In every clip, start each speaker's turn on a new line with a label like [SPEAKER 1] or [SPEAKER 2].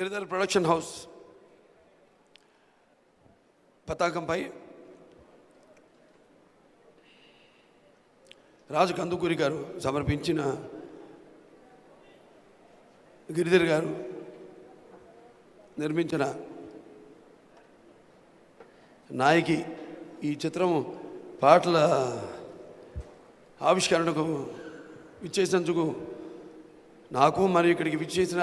[SPEAKER 1] Giridhar production house పతాకంపై రాజు కందుకూరి గారు సమర్పించిన గిరిధర్ గారు నిర్మించిన నాయకి ఈ చిత్రం పాటల ఆవిష్కరణకు విచ్చేసినందుకు నాకు మరియు ఇక్కడికి విచ్చేసిన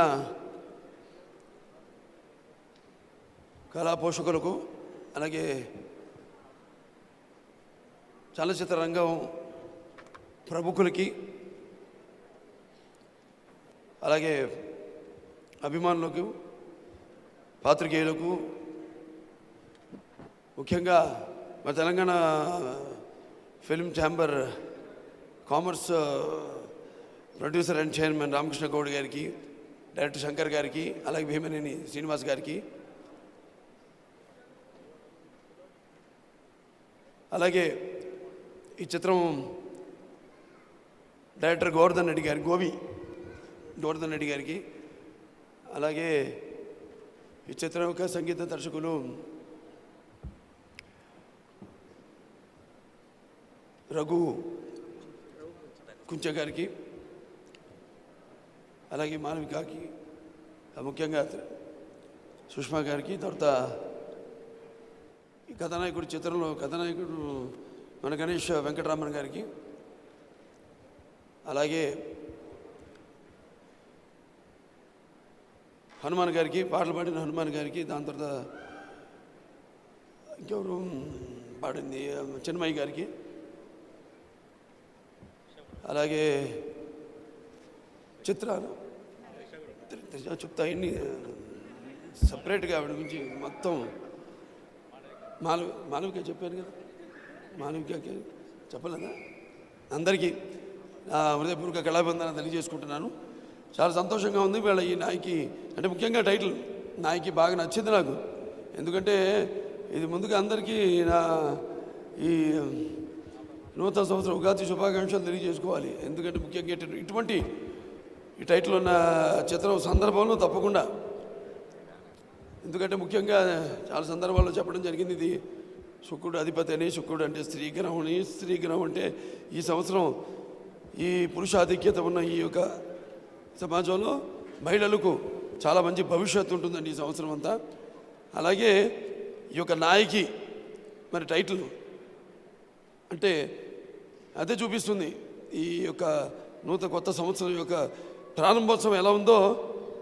[SPEAKER 1] కళా పోషకులకు అలాగే చలనచిత్ర రంగం ప్రముఖులకి అలాగే అభిమానులకు పాత్రికేయులకు ముఖ్యంగా మా Telangana film chamber commerce producer and chairman Ramakrishna Goud గారికి డైరెక్టర్ శంకర్ గారికి అలాగే భీమనేని శ్రీనివాస్ గారికి అలాగే ఈ చిత్రం డైరెక్టర్ గోవర్ధన్ రెడ్డి గారి గోవి గోవర్ధన్ రెడ్డి గారికి అలాగే ఈ చిత్రం యొక్క సంగీత దర్శకులు రఘు కుంచ గారికి అలాగే మానవికాకి ముఖ్యంగా సుష్మా గారికి తర్వాత కథానాయకుడి చిత్రంలో కథానాయకుడు మన గణేష్ వెంకటరామన్ గారికి అలాగే హనుమాన్ గారికి పాటలు పాడిన హనుమాన్ గారికి దాని తర్వాత ఇంకెవరు పాడింది? చిన్మయ్య గారికి అలాగే చిత్రాలు చెప్తా ఇన్ని సపరేట్గా ఆవిడ గురించి మొత్తం మాలవి మాలవిక చెప్పాను కదా. మాలవికకి చెప్పలేదా? అందరికీ నా హృదయపూర్వక కళాబంధన తెలియజేసుకుంటున్నాను. చాలా సంతోషంగా ఉంది వీళ్ళ ఈ నాయకి అంటే ముఖ్యంగా టైటిల్ నాయకి బాగా నచ్చింది నాకు. ఎందుకంటే ఇది ముందుగా అందరికీ నా ఈ నూతన సంవత్సరం ఉగాది శుభాకాంక్షలు తెలియజేసుకోవాలి. ఎందుకంటే ముఖ్యంగా ఇటువంటి ఈ టైటిల్ ఉన్న చిత్రం సందర్భంలో తప్పకుండా ఎందుకంటే ముఖ్యంగా చాలా సందర్భాల్లో చెప్పడం జరిగింది ఇది శుక్రుడు అధిపతి అని శుక్రుడు అంటే స్త్రీగ్రహం అని. స్త్రీగ్రహం అంటే ఈ సంవత్సరం ఈ పురుషాధిక్యత ఉన్న ఈ యొక్క సమాజంలో మహిళలకు చాలా మంచి భవిష్యత్తు ఉంటుందండి ఈ సంవత్సరం అంతా. అలాగే ఈ యొక్క నాయకి మరి టైటిల్ అంటే అదే చూపిస్తుంది. ఈ యొక్క నూతన కొత్త సంవత్సరం యొక్క ప్రారంభోత్సవం ఎలా ఉందో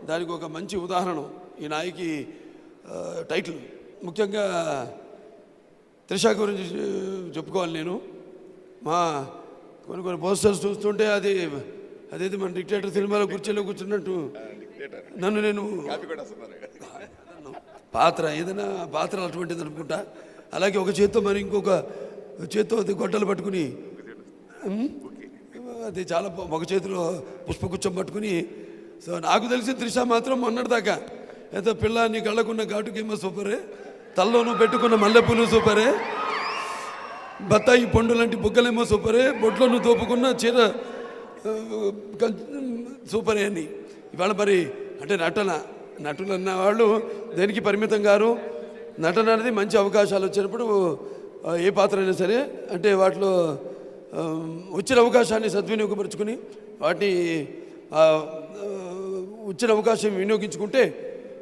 [SPEAKER 1] దానికి ఒక మంచి ఉదాహరణ ఈ నాయకి టైటిల్. ముఖ్యంగా త్రిష గురించి చెప్పుకోవాలి నేను. మా కొన్ని కొన్ని పోస్టర్స్ చూస్తుంటే అది అదేది మన డిక్టేటర్ సినిమాలో కుర్చీలో కూర్చున్నట్టు. నన్ను నేను పాత్ర ఏదైనా పాత్ర అటువంటిది అనుకుంటా. అలాగే ఒక చేత్తో మరి ఇంకొక చేత్తో అది గొడ్డలు పట్టుకుని అది చాలా ఒక చేతిలో పుష్పగుచ్చం పట్టుకుని. సో నాకు తెలిసి త్రిష మాత్రం మొన్నటిదాకా ఏదో పిల్ల నీ కళ్ళకున్న ఘాటుకేమో సూపరే. తల్లోనూ పెట్టుకున్న మల్లెపూలు సూపరే. బత్తాయి పండు లాంటి బుగ్గలేమో సూపరే. బొట్లను తోపుకున్న చీర సూపరే అని ఇవాళ మరి అంటే నటన నటులు అన్న వాళ్ళు దేనికి పరిమితం గారు? నటన అనేది మంచి అవకాశాలు వచ్చినప్పుడు ఏ పాత్ర అయినా సరే అంటే వాటిలో వచ్చిన అవకాశాన్ని సద్వినియోగపరుచుకుని వాటిని వచ్చిన అవకాశం వినియోగించుకుంటే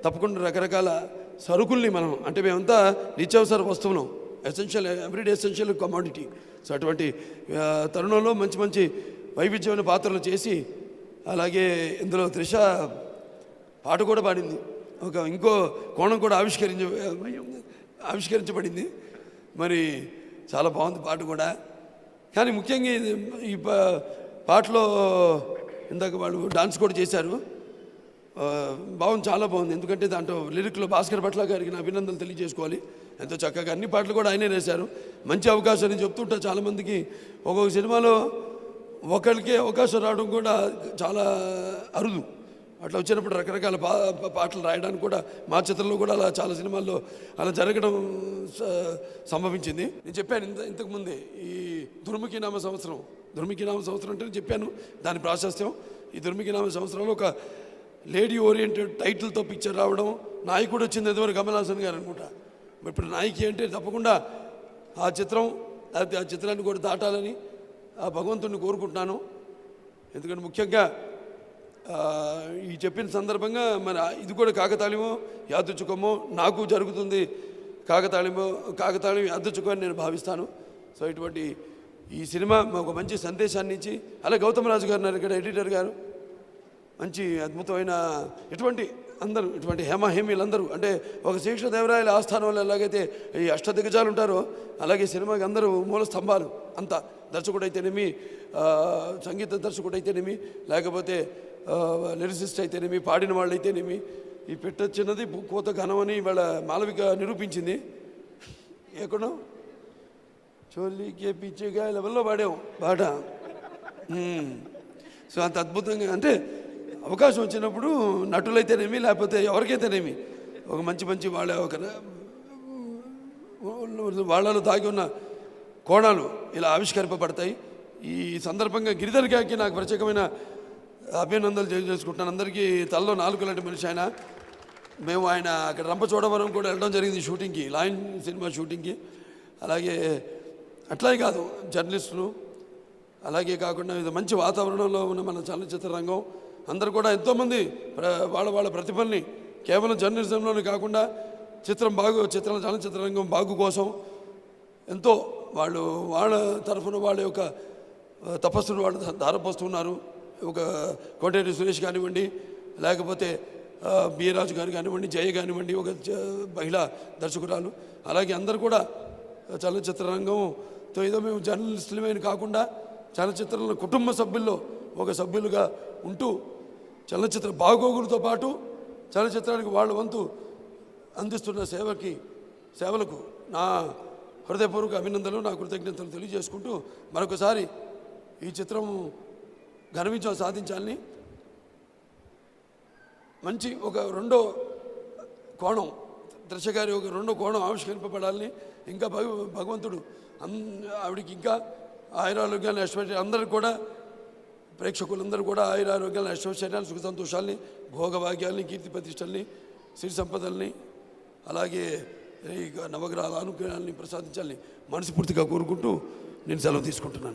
[SPEAKER 1] తప్పకుండా రకరకాల సరుకుల్ని మనం అంటే మేమంతా నిత్యావసర వస్తువులం essential everyday essential commodity so అటువంటి తరుణంలో మంచి మంచి వైవిధ్యమైన పాత్రలు చేసి అలాగే ఇందులో త్రిష పాట కూడా పాడింది. ఒక ఇంకో కోణం కూడా ఆవిష్కరించ ఆవిష్కరించబడింది. మరి చాలా బాగుంది పాట కూడా. కానీ ముఖ్యంగా ఈ పా- పాటలో ఇందాక వాళ్ళు డాన్స్ కూడా చేశారు. బాగుంది చాలా బాగుంది. ఎందుకంటే దాంట్లో లిరిక్లో భాస్కర్ భట్ల గారికి నా అభినందనలు తెలియజేసుకోవాలి. ఎంతో చక్కగా అన్ని పాటలు కూడా ఆయనే వేశారు మంచి అవకాశం అని చెప్తుంటా చాలామందికి ఒక్కొక్క సినిమాలో ఒకరికే అవకాశం రావడం కూడా చాలా అరుదు. అట్లా వచ్చినప్పుడు రకరకాల పా పాటలు రాయడానికి కూడా మా చిత్రంలో కూడా అలా చాలా సినిమాల్లో అలా జరగడం సంభవించింది. నేను చెప్పాను ఇంత ఇంతకుముందే ఈ దుర్ముఖి నామ సంవత్సరం. దుర్ముఖి నామ సంవత్సరం అంటే నేను చెప్పాను. దాని ప్రాశస్త్యం. ఈ దుర్ముఖి నామ సంవత్సరంలో ఒక లేడీ ఓరియంటెడ్ టైటిల్తో పిక్చర్ రావడం నాయకుడు వచ్చింది ఎదురు కమల్ హాసన్ గారు అనుకుంటా. ఇప్పుడు నాయకి అంటే తప్పకుండా ఆ చిత్రం లేకపోతే ఆ చిత్రాన్ని కూడా దాటాలని ఆ భగవంతుడిని కోరుకుంటున్నాను. ఎందుకంటే ముఖ్యంగా ఈ చెప్పిన సందర్భంగా మరి ఇది కూడా కాకతాళిమో యాదృచ్ఛికమో నాకు జరుగుతుంది కాకతాళిమో కాకతాళీయం యాదృచ్ఛికం నేను భావిస్తాను. సో ఇటువంటి ఈ సినిమా ఒక మంచి సందేశాన్ని ఇచ్చి అలా గౌతమ్ రాజు గారు ఇక్కడ ఎడిటర్ గారు మంచి అద్భుతమైన ఇటువంటి అందరూ ఇటువంటి హేమ హేమీలందరూ అంటే ఒక శ్రీకృష్ణ దేవరాయల ఆస్థానంలో ఎలాగైతే ఈ అష్టదిగ్గజాలు ఉంటారో అలాగే సినిమాకి అందరూ మూల స్తంభాలు అంతా దర్శకుడు అయితేనేమి సంగీత దర్శకుడు అయితేనేమి లేకపోతే లిరిసిస్ట్ అయితేనేమి పాడిన వాళ్ళు అయితేనేమి ఈ పెట్ట చిన్నది కోత ఘనమని ఇవాళ మాలవిక నిరూపించింది. ఎక్కడో? చోలీకే పిచ్చిగా లెవెల్లో పాడాం పాట. సో అంత అద్భుతంగా అంటే అవకాశం వచ్చినప్పుడు నటులైతేనేమి లేకపోతే ఎవరికైతేనేమి? ఒక మంచి మంచి వాళ్ళ ఒక వాళ్ళలో దాగి ఉన్న కోణాలు ఇలా ఆవిష్కరింపబడతాయి. ఈ సందర్భంగా గిరిధర్ గారికి నాకు ప్రత్యేకమైన అభినందనలు తెలియజేసుకుంటున్నాను. అందరికీ తలలో నాలుగు లాంటి మనిషి ఆయన. మేము ఆయన అక్కడ రంపచోడవరం కూడా వెళ్ళడం జరిగింది షూటింగ్కి లైన్ సినిమా షూటింగ్కి. అలాగే అట్లాగే కాదు జర్నలిస్టులు. అలాగే కాకుండా ఇది మంచి వాతావరణంలో ఉన్న మన చలనచిత్ర రంగం. అందరు కూడా ఎంతోమంది వాళ్ళ వాళ్ళ ప్రతిభల్ని కేవలం జర్నలిజంలోనే కాకుండా చిత్రం బాగు చిత్ర చలనచిత్ర రంగం బాగు కోసం ఎంతో వాళ్ళు వాళ్ళ తరఫున వాళ్ళ యొక్క తపస్సును వాళ్ళు ధారపోస్తున్నారు. ఒక కోటేటి సురేష్ కానివ్వండి లేకపోతే ఆ, గారు కానివ్వండి జయ కానివ్వండి ఒక జ- మహిళా దర్శకురాలు. అలాగే అందరూ కూడా చలనచిత్ర రంగంతో ఏదో మేము జర్నలిస్టులమే కాకుండా చలనచిత్రంలో కుటుంబ సభ్యుల్లో ఒక సభ్యులుగా ఉంటూ చలనచిత్ర బాగోగులతో పాటు చలనచిత్రానికి వాళ్ళ వంతు అందిస్తున్న సేవకి సేవలకు నా హృదయపూర్వక అభినందనలు నా కృతజ్ఞతలు తెలియజేసుకుంటూ మరొకసారి ఈ చిత్రం ఘన విజయం సాధించాలని మంచి ఒక రెండో కోణం దర్శగారి ఒక రెండో కోణం ఆవిష్కరింపబడాలని ఇంకా భగవంతుడు అన్ ఆవిడికి ఇంకా ఆయురారోగ్యాలు ఐశ్వర్య అందరికి కూడా ప్రేక్షకులందరూ కూడా ఆయురారోగ్యాలు ఐశ్వర్యాలు సుఖ సంతోషాలని భోగభాగ్యాలని కీర్తి ప్రతిష్టల్ని సిరి సంపదల్ని అలాగే ఈ నవగ్రహాల అనుగ్రహాలని ప్రసాదించాలని మనస్ఫూర్తిగా కోరుకుంటూ నేను సెలవు తీసుకుంటున్నాను.